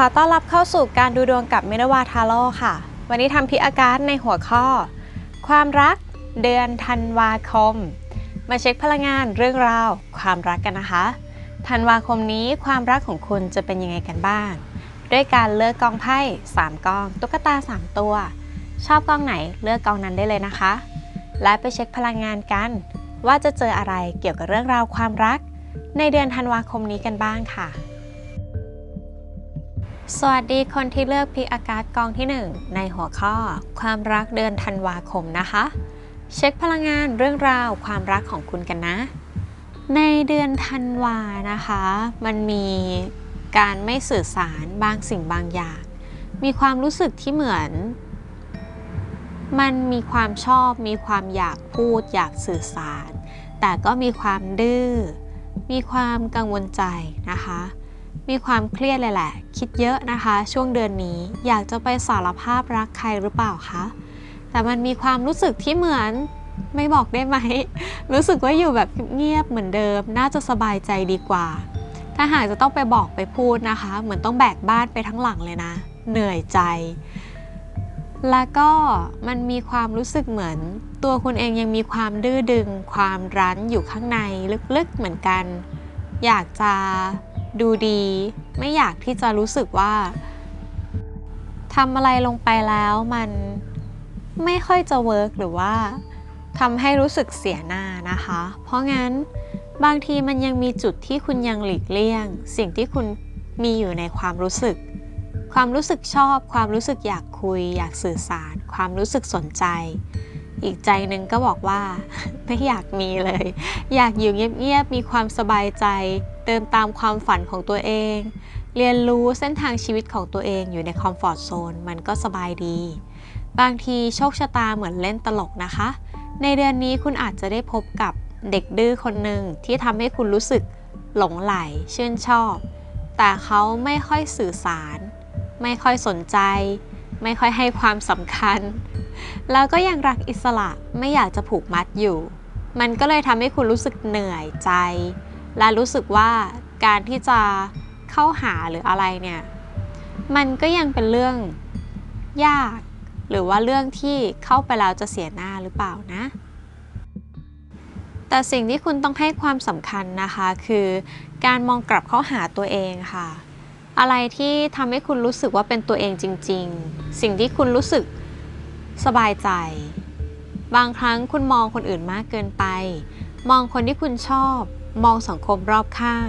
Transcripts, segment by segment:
ขอต้อนรับเข้าสู่การดูดวงกับมินวาทาโร่ค่ะ วันนี้ทำพิอาการในหัวข้อ ความรักเดือนธันวาคม มาเช็คพลังงานเรื่องราว ความรักกันนะคะ ธันวาคมนี้ความรักของคุณจะเป็นยังไงกันบ้าง ด้วยการเลือกกองไพ่3กอง ตุ๊กตา 3 ตัว ชอบกองไหนเลือกกองนั้นได้เลยนะคะ และไปเช็คพลังงานกัน ว่าจะเจออะไรเกี่ยวกับเรื่องราวความรัก ในเดือนธันวาคมนี้กันบ้างค่ะ สวัสดีคนที่เลือกพิกอากาศกองที่ 1 ในหัวข้อ ความรักเดือนธันวาคมนะคะ เช็คพลังงานเรื่องราวความรักของคุณกันนะ ในเดือนธันวานะคะ มันมีการไม่สื่อสารบางสิ่งบางอย่าง มีความรู้สึกที่เหมือน มันมีความชอบ มีความอยากพูด อยากสื่อสาร แต่ก็มีความดื้อ มีความกังวลใจนะคะ มีความเครียดเลยแหละ คิดเยอะนะคะ ช่วงเดือนนี้อยากจะไปสารภาพรักใครหรือเปล่าคะ แต่มันมีความรู้สึกที่เหมือนไม่บอกได้ไหม รู้สึกว่าอยู่แบบเงียบเหมือนเดิม น่าจะสบายใจดีกว่า ถ้าหากจะต้องไปบอกไปพูดนะคะ เหมือนต้องแบกบ้านไปทั้งหลังเลยนะ เหนื่อยใจ แล้วก็มันมีความรู้สึกเหมือน ตัวคุณเองยังมีความดื้อดึง ความรั้นอยู่ข้างในลึกๆเหมือนกัน อยากจะ ดูดี ไม่อยากที่จะรู้สึกว่าทำอะไรลงไปแล้วมันไม่ค่อยจะเวิร์กหรือว่าทำให้รู้สึกเสียหน้านะคะ เพราะงั้นบางทีมันยังมีจุดที่คุณยังหลีกเลี่ยง สิ่งที่คุณมีอยู่ในความรู้สึก ความรู้สึกชอบ ความรู้สึกอยากคุย อยากสื่อสาร ความรู้สึกสนใจ อีกใจหนึ่งก็บอกว่า ไม่อยากมีเลย อยากอยู่เงียบๆมีความสบายใจ เดินตามความฝันของตัวเอง เรียนรู้เส้นทางชีวิตของตัวเองอยู่ในคอมฟอร์ทโซนมันก็สบายดี บางทีโชคชะตาเหมือนเล่นตลกนะคะ ในเดือนนี้คุณอาจจะได้พบกับเด็กดื้อคนหนึ่งที่ทำให้คุณรู้สึกหลงไหลชื่นชอบ แต่เขาไม่ค่อยสื่อสาร ไม่ค่อยสนใจ ไม่ค่อยให้ความสำคัญ แล้วก็ยังรักอิสระไม่อยากจะผูกมัดอยู่ มันก็เลยทำให้คุณรู้สึกเหนื่อยใจ และรู้สึกว่าการที่จะเข้าหาหรืออะไรเนี่ย มันก็ยังเป็นเรื่องยาก หรือว่าเรื่องที่เข้าไปแล้วจะเสียหน้าหรือเปล่านะ แต่สิ่งที่คุณต้องให้ความสำคัญนะคะคือ การมองกลับเข้าหาตัวเองค่ะ อะไรที่ทำให้คุณรู้สึกว่าเป็นตัวเองจริง ๆ สิ่งที่คุณรู้สึกสบายใจ บางครั้งคุณมองคนอื่นมากเกินไป มองคนที่คุณชอบ มองสังคมรอบข้าง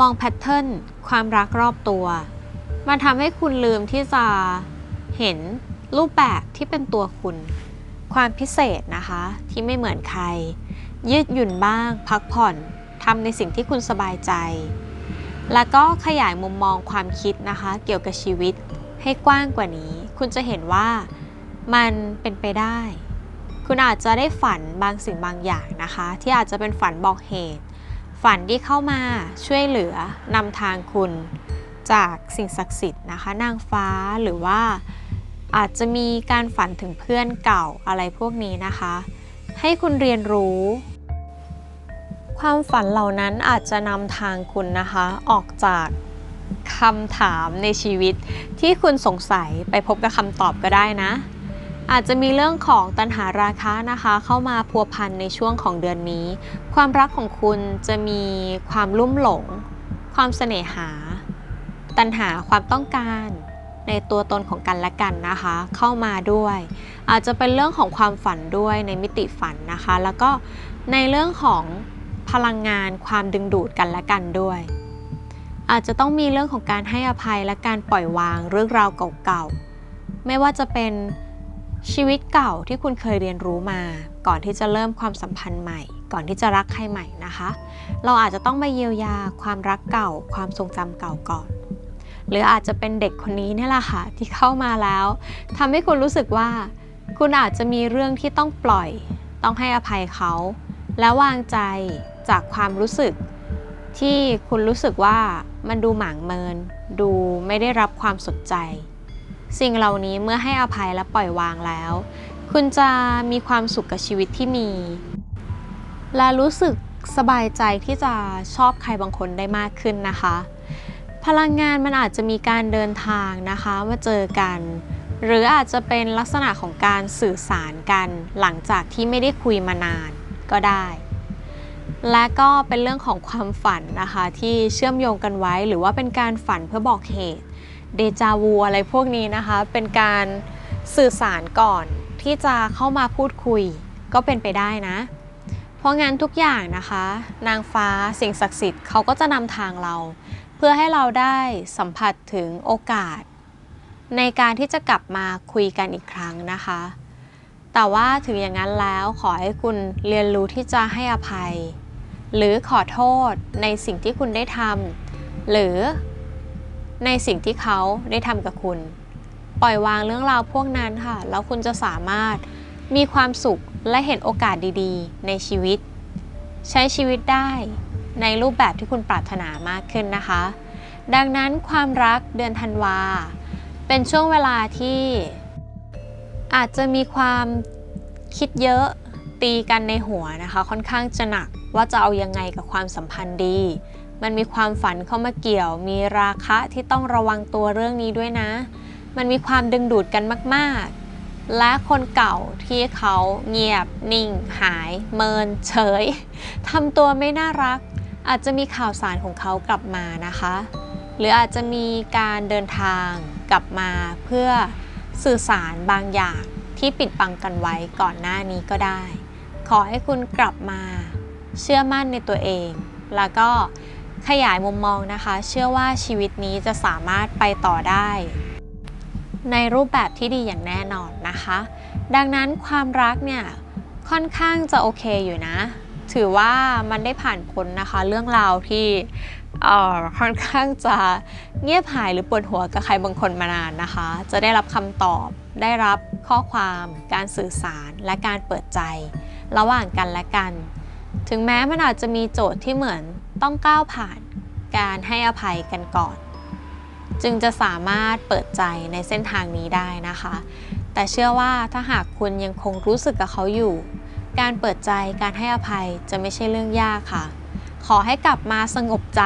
มองแพทเทิร์นความรักรอบตัว มันทำให้คุณลืมที่จะเห็นรูปแบบที่เป็นตัวคุณ ความพิเศษนะคะที่ไม่เหมือนใคร ยืดหยุ่นบ้าง พักผ่อนทำในสิ่งที่คุณสบายใจ แล้วก็ขยายมุมมองความคิดนะคะ เกี่ยวกับชีวิตให้กว้างกว่านี้ คุณจะเห็นว่ามันเป็นไปได้ คุณอาจจะได้ฝันบางสิ่งบางอย่างนะคะ ที่อาจจะเป็นฝันบอกเหตุ ฝันที่เข้ามาช่วยเหลือนำทางคุณจากสิ่งศักดิ์สิทธิ์นะคะ นางฟ้าหรือว่าอาจจะมีการฝันถึงเพื่อนเก่าอะไรพวกนี้นะคะ ให้คุณเรียนรู้ ความฝันเหล่านั้นอาจจะนำทางคุณนะคะ ออกจากคำถามในชีวิตที่คุณสงสัยไปพบกับคำตอบก็ได้นะ อาจจะมีเรื่องของตัณหาราคะนะคะ เข้ามาพัวพันในช่วงของเดือนนี้ ความรักของคุณจะมีความลุ่มหลง ความเสน่หา ตัณหาความต้องการในตัวตนของกันและกันนะคะ เข้ามาด้วย อาจจะเป็นเรื่องของความฝันด้วยในมิติฝันนะคะ แล้วก็ในเรื่องของพลังงานความดึงดูดกันและกันด้วย อาจจะต้องมีเรื่องของการให้อภัยและการปล่อยวางเรื่องราวเก่าๆไม่ว่าจะเป็น ชีวิตเก่าที่คุณเคยเรียนรู้มา ก่อนที่จะเริ่มความสัมพันธ์ใหม่ ก่อนที่จะรักใครใหม่นะคะ เราอาจจะต้องมาเยียวยาความรักเก่า ความทรงจำเก่าก่อน หรืออาจจะเป็นเด็กคนนี้นี่แหละค่ะที่เข้ามาแล้วทำให้คุณรู้สึกว่า คุณอาจจะมีเรื่องที่ต้องปล่อย ต้องให้อภัยเขา และวางใจจากความรู้สึก ที่คุณรู้สึกว่ามันดูหมางเมิน ดูไม่ได้รับความสนใจ สิ่งเหล่านี้เมื่อให้อภัยและปล่อยวางแล้ว คุณจะมีความสุขกับชีวิตที่มี และรู้สึกสบายใจที่จะชอบใครบางคนได้มากขึ้นนะคะ พลังงานมันอาจจะมีการเดินทางนะคะมาเจอกัน หรืออาจจะเป็นลักษณะของการสื่อสารกันหลังจากที่ไม่ได้คุยมานานก็ได้ และก็เป็นเรื่องของความฝันนะคะที่เชื่อมโยงกันไว้หรือว่าเป็นการฝันเพื่อบอกเหตุ เดจาวูอะไรพวกนี้นะคะ เป็นการสื่อสารก่อนที่จะเข้ามาพูดคุยก็เป็นไปได้นะ เพราะงั้นทุกอย่างนะคะ นางฟ้าสิ่งศักดิ์สิทธิ์เขาก็จะนำทางเรา เพื่อให้เราได้สัมผัสถึงโอกาส ในการที่จะกลับมาคุยกันอีกครั้งนะคะ แต่ว่าถึงอย่างนั้นแล้วขอให้คุณเรียนรู้ที่จะให้อภัย หรือขอโทษในสิ่งที่คุณได้ทำหรือ ในสิ่งที่เขาได้ทำกับคุณ ปล่อยวางเรื่องราวพวกนั้นค่ะ แล้วคุณจะสามารถมีความสุขและเห็นโอกาสดีๆ ในชีวิต ใช้ชีวิตได้ในรูปแบบที่คุณปรารถนามากขึ้นนะคะ ดังนั้นความรักเดือนธันวา เป็นช่วงเวลาที่อาจจะมีความคิดเยอะตีกันในหัวนะคะ ค่อนข้างจะหนักว่าจะเอายังไงกับความสัมพันธ์ดี มันมีความฝันเข้ามาเกี่ยว มีราคะที่ต้องระวังตัวเรื่องนี้ด้วยนะ มันมีความดึงดูดกันมากๆ และคนเก่าที่เขาเงียบ นิ่ง หาย เมิน เฉยทำตัวไม่น่ารัก อาจจะมีข่าวสารของเขากลับมานะคะ หรืออาจจะมีการเดินทางกลับมาเพื่อสื่อสารบางอย่างที่ปิดบังกันไว้ก่อนหน้านี้ก็ได้ ขอให้คุณกลับมา เชื่อมั่นในตัวเอง แล้วก็ ขยายมุมมองนะคะ เชื่อว่าชีวิตนี้จะสามารถไปต่อได้ ในรูปแบบที่ดีอย่างแน่นอนนะคะ ดังนั้นความรักเนี่ยค่อนข้างจะโอเคอยู่นะ ถือว่ามันได้ผ่านพ้นนะคะ เรื่องราวที่ค่อนข้างจะเงียบหายหรือปวดหัวกับใครบางคนมานานนะคะ จะได้รับคำตอบ ได้รับข้อความ การสื่อสาร และการเปิดใจ ระหว่างกันและกัน ถึงแม้มันอาจจะมีโจทย์ที่เหมือน ต้องก้าวผ่านการให้อภัยกันก่อน จึงจะสามารถเปิดใจในเส้นทางนี้ได้นะคะ แต่เชื่อว่าถ้าหากคุณยังคงรู้สึกกับเขาอยู่ การเปิดใจการให้อภัยจะไม่ใช่เรื่องยากค่ะ ขอให้กลับมาสงบใจ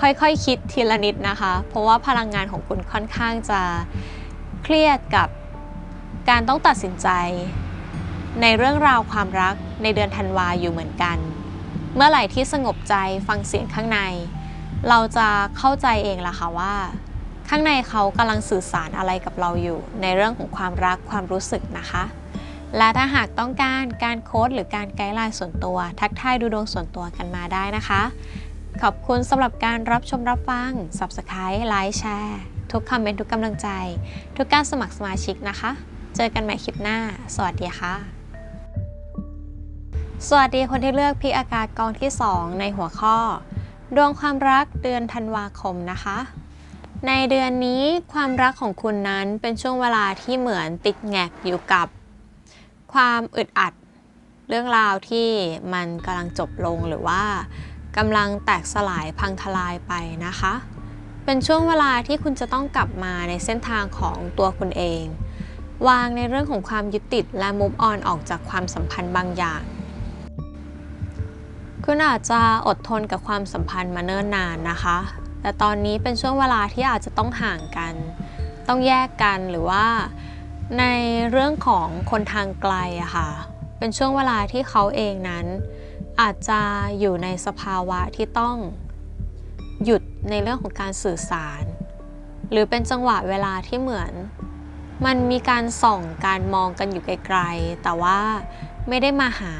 ค่อยๆคคิดทีละนิดนะคะ เพราะว่าพลังงานของคุณค่อนข้างจะเครียดกับการต้องตัดสินใจ ในเรื่องราวความรักในเดือนธันวาอยู่เหมือนกัน เมื่อไหร่ที่สงบใจฟังเสียงข้างใน เราจะเข้าใจเองล่ะค่ะว่า ข้างในเขากำลังสื่อสารอะไรกับเราอยู่ ในเรื่องของความรักความรู้สึกนะคะ และถ้าหากต้องการการโค้ดหรือการไกด์ไลน์ส่วนตัว ทักทายดูดวงส่วนตัวกันมาได้นะคะ ขอบคุณสำหรับการรับชมรับฟัง Subscribe ไลค์แชร์ทุกคอมเมนต์ทุกกำลังใจ ทุกการสมัครสมาชิกนะคะ เจอกันใหม่คลิปหน้า สวัสดีค่ะ สวัสดีคนที่เลือกพิอากาศกองที่ 2 ในหัวข้อ ดวงความรักเดือนธันวาคมนะคะ ในเดือนนี้ความรักของคุณนั้นเป็นช่วงเวลาที่เหมือนติดแงกอยู่กับ ความอึดอัด เรื่องราวที่มันกำลังจบลงหรือว่ากำลังแตกสลายพังทลายไปนะคะ เป็นช่วงเวลาที่คุณจะต้องกลับมาในเส้นทางของตัวคุณเอง วางในเรื่องของความยึดติดและมุ v ออนออกจากความสัมพันธ์บางอย่าง คุณอาจจะอดทนกับความสัมพันธ์มาเนิ่นนานนะคะ แต่ตอนนี้เป็นช่วงเวลาที่อาจจะต้องห่างกัน ต้องแยกกันหรือว่า ในเรื่องของคนทางไกลอะค่ะ เป็นช่วงเวลาที่เขาเองนั้น อาจจะอยู่ในสภาวะที่ต้องหยุดในเรื่องของการสื่อสาร หรือเป็นจังหวะเวลาที่เหมือน มันมีการส่องการมองกันอยู่ไกลๆแต่ว่าไม่ได้มาหา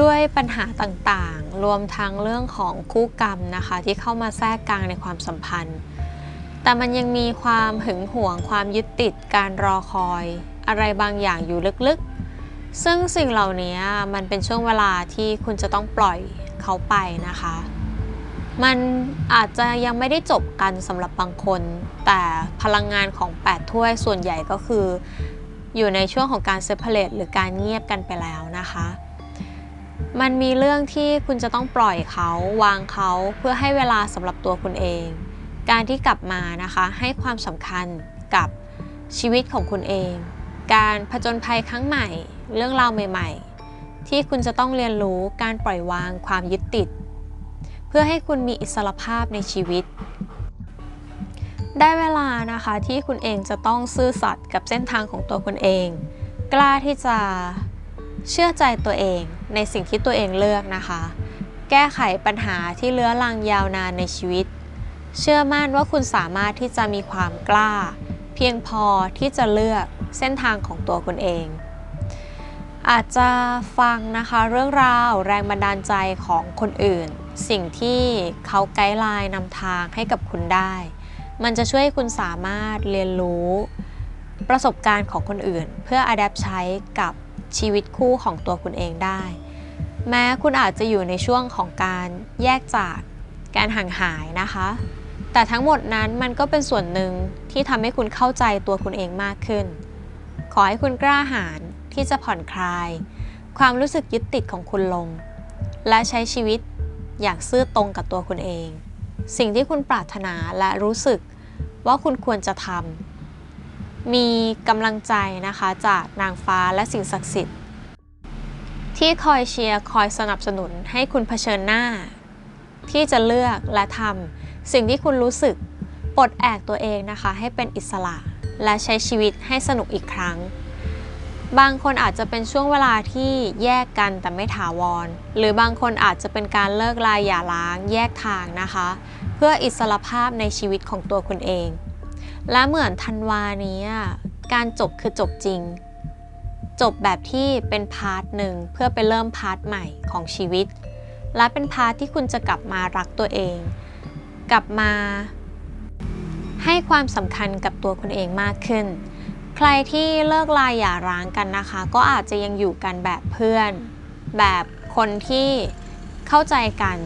ด้วยปัญหาต่างๆ รวมทั้งเรื่องของคู่กรรมนะคะ ที่เข้ามาแทรกกลางในความสัมพันธ์ แต่มันยังมีความหึงหวงความยึดติดการรอคอย อะไรบางอย่างอยู่ลึกๆ ซึ่งสิ่งเหล่านี้มันเป็นช่วงเวลาที่คุณจะต้องปล่อยเขาไปนะคะ มันอาจจะยังไม่ได้จบกันสำหรับบางคน แต่พลังงานของ8ถ้วยส่วนใหญ่ก็คือ อยู่ในช่วงของการเซ p เ r ร t หรือการเงียบกันไปแล้วนะคะ มันมีเรื่องที่คุณจะต้องปล่อยเขาวางเขาเพื่อให้เวลาสำหรับตัวคุณเอง การที่กลับมานะคะให้ความสำคัญกับชีวิตของคุณเอง การผจญภัยครั้งใหม่ เรื่องราวใหม่ ๆ ที่คุณจะต้องเรียนรู้การปล่อยวางความยึดติด เพื่อให้คุณมีอิสรภาพในชีวิต ได้เวลานะคะที่คุณเองจะต้องซื่อสัตย์กับเส้นทางของตัวคุณเอง กล้าที่จะ เชื่อใจตัวเองในสิ่งที่ตัวเองเลือกนะคะ แก้ไขปัญหาที่เลื้อรังยาวนานในชีวิต เชื่อมั่นว่าคุณสามารถที่จะมีความกล้า เพียงพอที่จะเลือกเส้นทางของตัวคุณเอง อาจจะฟังนะคะเรื่องราวแรงบันดาลใจของคนอื่น สิ่งที่เขาไกด์ไลน์นำทางให้กับคุณได้ มันจะช่วยให้คุณสามารถเรียนรู้ประสบการณ์ของคนอื่น เพื่ออัดแอปใช้กับ ชีวิตคู่ของตัวคุณเองได้ แม้คุณอาจจะอยู่ในช่วงของการแยกจากการห่างหายนะคะ แต่ทั้งหมดนั้นมันก็เป็นส่วนหนึ่งที่ทำให้คุณเข้าใจตัวคุณเองมากขึ้น ขอให้คุณกล้าหาญที่จะผ่อนคลาย ความรู้สึกยึดติดของคุณลง และใช้ชีวิตอย่างซื่อตรงกับตัวคุณเอง สิ่งที่คุณปรารถนาและรู้สึกว่าคุณควรจะทำ มีกำลังใจนะคะจากนางฟ้าและสิ่งศักดิ์สิทธิ์ ที่คอยเชียร์คอยสนับสนุนให้คุณเผชิญหน้า ที่จะเลือกและทำสิ่งที่คุณรู้สึกปลดแอกตัวเองนะคะให้เป็นอิสระและใช้ชีวิตให้สนุกอีกครั้ง บางคนอาจจะเป็นช่วงเวลาที่แยกกันแต่ไม่ถาวร หรือบางคนอาจจะเป็นการเลิกลายหย่าร้างแยกทางนะคะ เพื่ออิสรภาพในชีวิตของตัวคุณเอง และเหมือนธันวานี้การจบคือจบจริง จบแบบที่เป็นพาร์ทหนึ่งเพื่อไปเริ่มพาร์ทใหม่ของชีวิต และเป็นพาร์ทที่คุณจะกลับมารักตัวเอง กลับมา ให้ความสำคัญกับตัวคุณเองมากขึ้น ใครที่เลิกลายหย่าร้างกันนะคะ ก็อาจจะยังอยู่กันแบบเพื่อน แบบคนที่เข้าใจกัน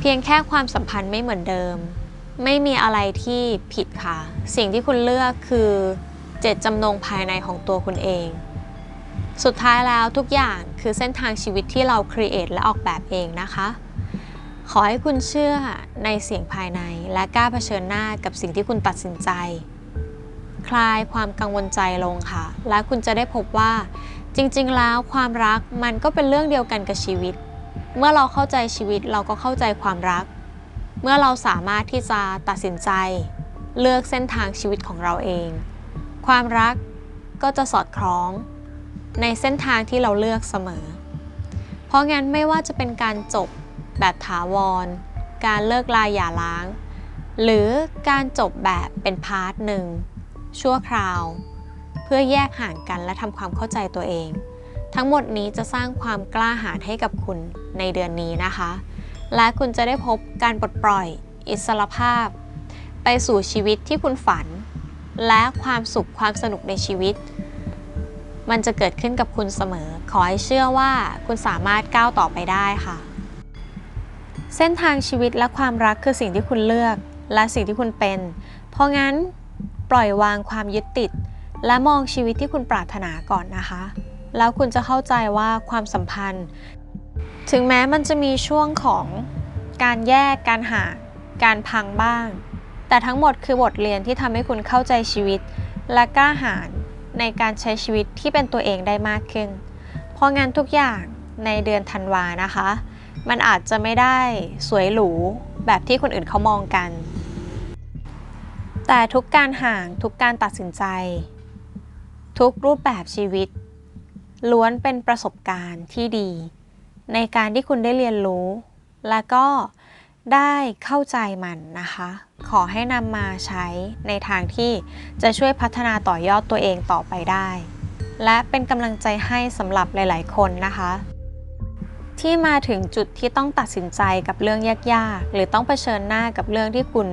เพียงแค่ความสัมพันธ์ไม่เหมือนเดิม ไม่มีอะไรที่ผิดค่ะ สิ่งที่คุณเลือกคือเจตจำนงภายในของตัวคุณเอง สุดท้ายแล้วทุกอย่างคือเส้นทางชีวิตที่เราครีเอทและออกแบบเองนะคะ ขอให้คุณเชื่อในเสียงภายในและกล้าเผชิญหน้ากับสิ่งที่คุณตัดสินใจ คลายความกังวลใจลงค่ะ และคุณจะได้พบว่า จริงๆ แล้วความรักมันก็เป็นเรื่องเดียวกันกับชีวิต เมื่อเราเข้าใจชีวิตเราก็เข้าใจความรัก เมื่อเราสามารถที่จะตัดสินใจ เลือกเส้นทางชีวิตของเราเอง ความรักก็จะสอดคล้อง ในเส้นทางที่เราเลือกเสมอ เพราะงั้นไม่ว่าจะเป็นการจบแบบถาวร การเลิกลาหย่าร้าง หรือการจบแบบเป็นพาร์ทหนึ่งชั่วคราว เพื่อแยกห่างกันและทำความเข้าใจตัวเอง ทั้งหมดนี้จะสร้างความกล้าหาญให้กับคุณในเดือนนี้นะคะ และคุณจะได้พบการปลดปล่อย อิสรภาพ ไปสู่ชีวิตที่คุณฝัน และความสุขความสนุกในชีวิต มันจะเกิดขึ้นกับคุณเสมอ ขอให้เชื่อว่าคุณสามารถก้าวต่อไปได้ค่ะ เส้นทางชีวิตและความรักคือสิ่งที่คุณเลือก และสิ่งที่คุณเป็น เพราะงั้นปล่อยวางความยึดติด และมองชีวิตที่คุณปรารถนาก่อนนะคะ แล้วคุณจะเข้าใจว่าความสัมพันธ์ ถึงแม้มันจะมีช่วงของการแยกการห่างการพังบ้าง แต่ทั้งหมดคือบทเรียนที่ทำให้คุณเข้าใจชีวิต และกล้าหาญในการใช้ชีวิตที่เป็นตัวเองได้มากขึ้น เพราะงั้นทุกอย่างในเดือนธันวานะคะ มันอาจจะไม่ได้สวยหรูแบบที่คนอื่นเขามองกัน แต่ทุกการห่างทุกการตัดสินใจ ทุกรูปแบบชีวิต ล้วนเป็นประสบการณ์ที่ดี ในการที่คุณได้เรียนรู้ และก็ได้เข้าใจมันนะคะ ขอให้นำมาใช้ในทางที่จะช่วยพัฒนาต่อยอดตัวเองต่อไปได้ และเป็นกำลังใจให้สำหรับหลาย ๆ คนนะคะ ที่มาถึงจุดที่ต้องตัดสินใจกับเรื่องยากๆ หรือต้องเผชิญหน้ากับเรื่องที่คุณ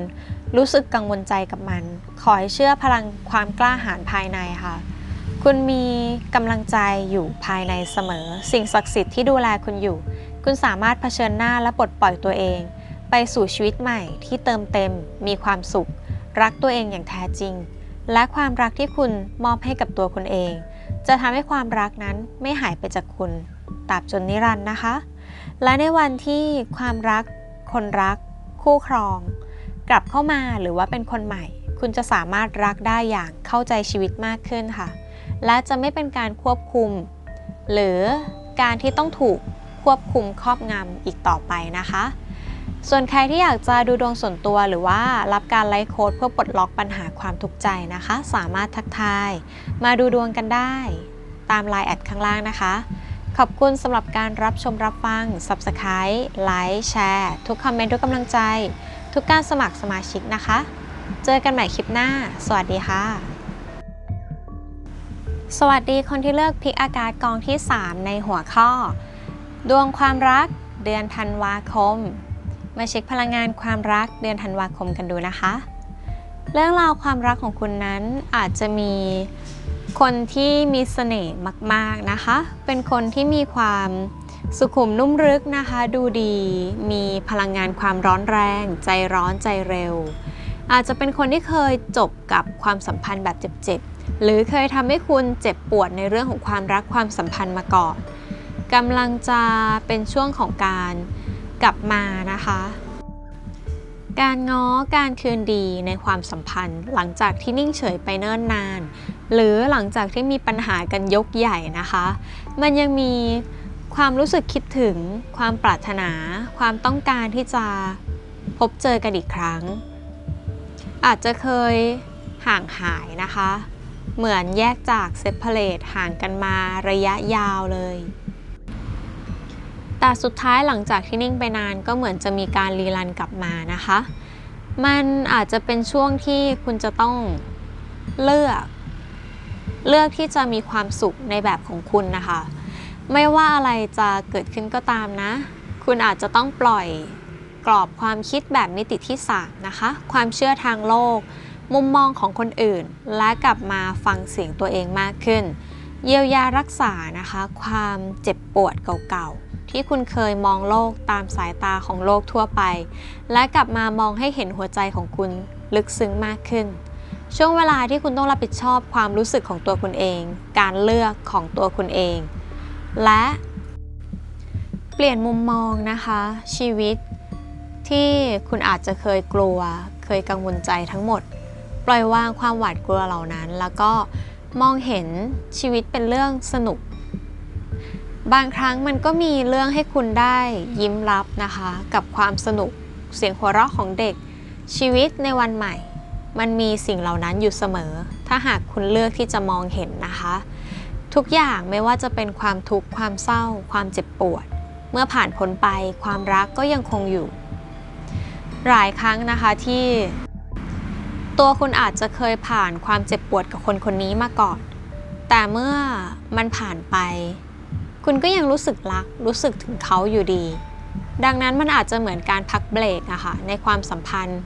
รู้สึกกังวลใจกับมัน ขอให้เชื่อพลังความกล้าหาญภายในค่ะ คุณมีกำลังใจอยู่ภายในเสมอ สิ่งศักดิ์สิทธิ์ที่ดูแลคุณอยู่ คุณสามารถเผชิญหน้าและปลดปล่อยตัวเอง ไปสู่ชีวิตใหม่ที่เติมเต็ม มีความสุข รักตัวเองอย่างแท้จริง และความรักที่คุณมอบให้กับตัวคุณเอง จะทำให้ความรักนั้นไม่หายไปจากคุณตราบจนนิรันดร์นะคะ และในวันที่ความรัก คนรัก คู่ครอง กลับเข้ามาหรือว่าเป็นคนใหม่ คุณจะสามารถรักได้อย่างเข้าใจชีวิตมากขึ้นค่ะ และจะไม่เป็นการควบคุม หรือการที่ต้องถูกควบคุมครอบงำอีกต่อไปนะคะ ส่วนใครที่อยากจะดูดวงส่วนตัวหรือว่ารับการไลฟ์โค้ดเพื่อปลดล็อกปัญหาความทุกข์ใจนะคะ สามารถทักทาย มาดูดวงกันได้ ตามไลน์แอดข้างล่างนะคะ ขอบคุณสำหรับการรับชมรับฟัง Subscribe ไลค์แชร์ทุกคอมเมนต์ทุกกำลังใจ ทุกการสมัครสมาชิกนะคะ เจอกันใหม่คลิปหน้า สวัสดีค่ะ สวัสดีคนที่เลือกพิกอากาศกองที่ 3 ในหัวข้อ ดวงความรักเดือนธันวาคม มาเช็คพลังงานความรักเดือนธันวาคมกันดูนะคะ เรื่องราวความรักของคุณนั้นอาจจะมีคนที่มีเสน่ห์มาก ๆนะคะ เป็นคนที่มีความสุขุมนุ่มลึกนะคะ ดูดี มีพลังงานความร้อนแรง ใจร้อนใจเร็ว อาจจะเป็นคนที่เคยจบกับความสัมพันธ์แบบเจ็บๆ หรือเคยทำให้คุณเจ็บปวดในเรื่องของความรักความสัมพันธ์มาก่อนกำลังจะเป็นช่วงของการกลับมานะคะ การง้อการคืนดีในความสัมพันธ์ หลังจากที่นิ่งเฉยไปเนิ่นนาน หรือหลังจากที่มีปัญหากันยกใหญ่นะคะ มันยังมีความรู้สึกคิดถึง ความปรารถนา ความต้องการที่จะพบเจอกันอีกครั้ง อาจจะเคยห่างหายนะคะ เหมือนแยกจากเซปเปเลตห่างกันมาระยะยาวเลย แต่สุดท้ายหลังจากที่นิ่งไปนานก็เหมือนจะมีการรีรันกลับมานะคะ มันอาจจะเป็นช่วงที่คุณจะต้องเลือก เลือกที่จะมีความสุขในแบบของคุณนะคะ ไม่ว่าอะไรจะเกิดขึ้นก็ตามนะ คุณอาจจะต้องปล่อยกรอบความคิดแบบมิติที่สามนะคะ ความเชื่อทางโลก มุมมองของคนอื่น และกลับมาฟังเสียงตัวเองมากขึ้น เยียวยารักษานะคะ ความเจ็บปวดเก่าๆ ที่คุณเคยมองโลกตามสายตาของโลกทั่วไป และกลับมามองให้เห็นหัวใจของคุณลึกซึ้งมากขึ้น ช่วงเวลาที่คุณต้องรับผิดชอบความรู้สึกของตัวคุณเอง การเลือกของตัวคุณเอง และเปลี่ยนมุมมองนะคะ ชีวิตที่คุณอาจจะเคยกลัว เคยกังวลใจทั้งหมด ปล่อยวางความหวาดกลัวเหล่านั้น แล้วก็มองเห็นชีวิตเป็นเรื่องสนุก บางครั้งมันก็มีเรื่องให้คุณได้ยิ้มรับนะคะ กับความสนุกเสียงหัวเราะของเด็ก ชีวิตในวันใหม่ มันมีสิ่งเหล่านั้นอยู่เสมอ ถ้าหากคุณเลือกที่จะมองเห็นนะคะ ทุกอย่างไม่ว่าจะเป็นความทุกข์ความเศร้า ความเจ็บปวด เมื่อผ่านพ้นไปความรักก็ยังคงอยู่ หลายครั้งนะคะที่ ตัวคุณอาจจะเคยผ่านความเจ็บปวดกับคนคนนี้มาก่อน แต่เมื่อมันผ่านไป คุณก็ยังรู้สึกรัก รู้สึกถึงเขาอยู่ดี ดังนั้นมันอาจจะเหมือนการพักเบรกอะค่ะในความสัมพันธ์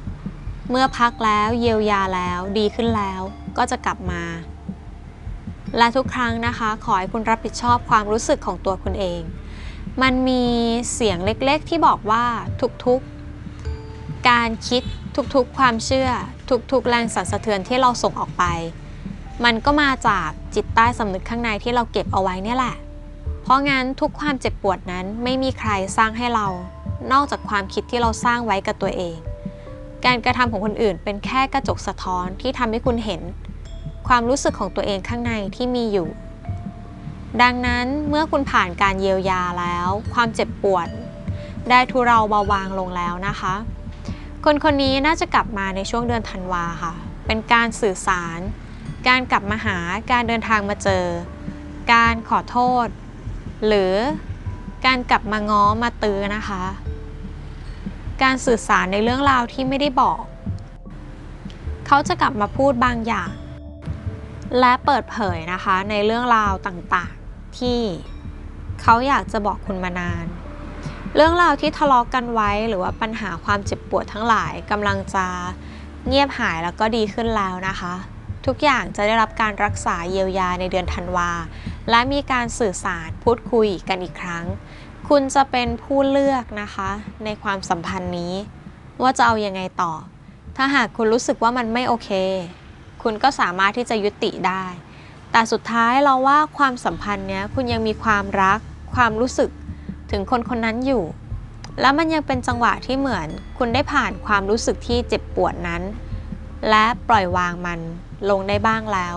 เมื่อพักแล้วเยียวยาแล้วดีขึ้นแล้วก็จะกลับมา และทุกครั้งนะคะ ขอให้คุณรับผิดชอบความรู้สึกของตัวคุณเอง มันมีเสียงเล็กๆที่บอกว่าทุกๆ การคิดทุกๆ ความเชื่อ ทุกๆ แรงสั่นสะเทือนที่เราส่งออกไป มันก็มาจากจิตใต้สำนึกข้างในที่เราเก็บเอาไว้เนี่ยแหละ เพราะงั้นทุกความเจ็บปวดนั้นไม่มีใครสร้างให้เรา นอกจากความคิดที่เราสร้างไว้กับตัวเอง การกระทำของคนอื่นเป็นแค่กระจกสะท้อนที่ทำให้คุณเห็น ความรู้สึกของตัวเองข้างในที่มีอยู่ ดังนั้นเมื่อคุณผ่านการเยียวยาแล้ว ความเจ็บปวด ได้ทุเราเบาบางลงแล้วนะคะ คนคนนี้น่าจะกลับมาในช่วงเดือนธันวาค่ะ เป็นการสื่อสาร การกลับมาหา การเดินทางมาเจอ การขอโทษ หรือการกลับมาง้อมาตื้อนะคะ การสื่อสารในเรื่องราวที่ไม่ได้บอก เขาจะกลับมาพูดบางอย่าง และเปิดเผยนะคะในเรื่องราวต่างๆ ที่เขาอยากจะบอกคุณมานาน เรื่องราวที่ทะเลาะกกันไว้หรือว่าปัญหาความเจ็บปวดทั้งหลายกำลังจะเงียบหายแล้วก็ดีขึ้นแล้วนะคะ ทุกอย่างจะได้รับการรักษาเยียวยาในเดือนธันวา และมีการสื่อสารพูดคุยกันอีกครั้ง คุณจะเป็นผู้เลือกนะคะ ในความสัมพันธ์นี้ ว่าจะเอาอยังไงต่อ ถ้าหากคุณรู้สึกว่ามันไม่โอเค คุณก็สามารถที่จะยุติได้ แต่สุดท้ายเราว่าความสัมพันธ์เนี้ยคุณยังมีความรักความรู้สึก ถึงคนคนนั้นอยู่ แล้วมันยังเป็นจังหวะที่เหมือนคุณได้ผ่านความรู้สึกที่เจ็บปวดนั้น และปล่อยวางมันลงได้บ้างแล้ว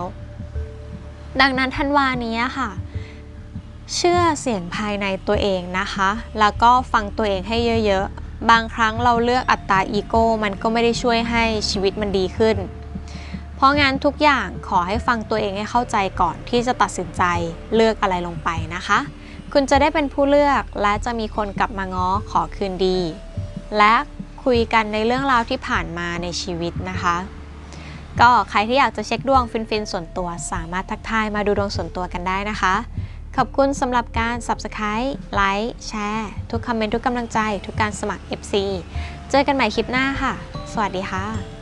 ดังนั้นธันวานี้ค่ะ เชื่อเสียงภายในตัวเองนะคะ แล้วก็ฟังตัวเองให้เยอะๆ บางครั้งเราเลือกอัตตราอีโก้มันก็ไม่ได้ช่วยให้ชีวิตมันดีขึ้น เพราะงั้นทุกอย่างขอให้ฟังตัวเองให้เข้าใจก่อนที่จะตัดสินใจเลือกอะไรลงไปนะคะ คุณจะได้เป็นผู้เลือกและจะมีคนกลับมาง้อขอคืนดี และคุยกันในเรื่องราวที่ผ่านมาในชีวิตนะคะ ก็ใครที่อยากจะเช็คดวงฟินๆส่วนตัวสามารถทักทายมาดูดวงส่วนตัวกันได้นะคะ ขอบคุณสำหรับการ Subscribe ไลค์แชร์ทุกคอมเมนต์ทุกกำลังใจ ทุกการสมัคร FC เจอกันใหม่คลิปหน้าค่ะ สวัสดีค่ะ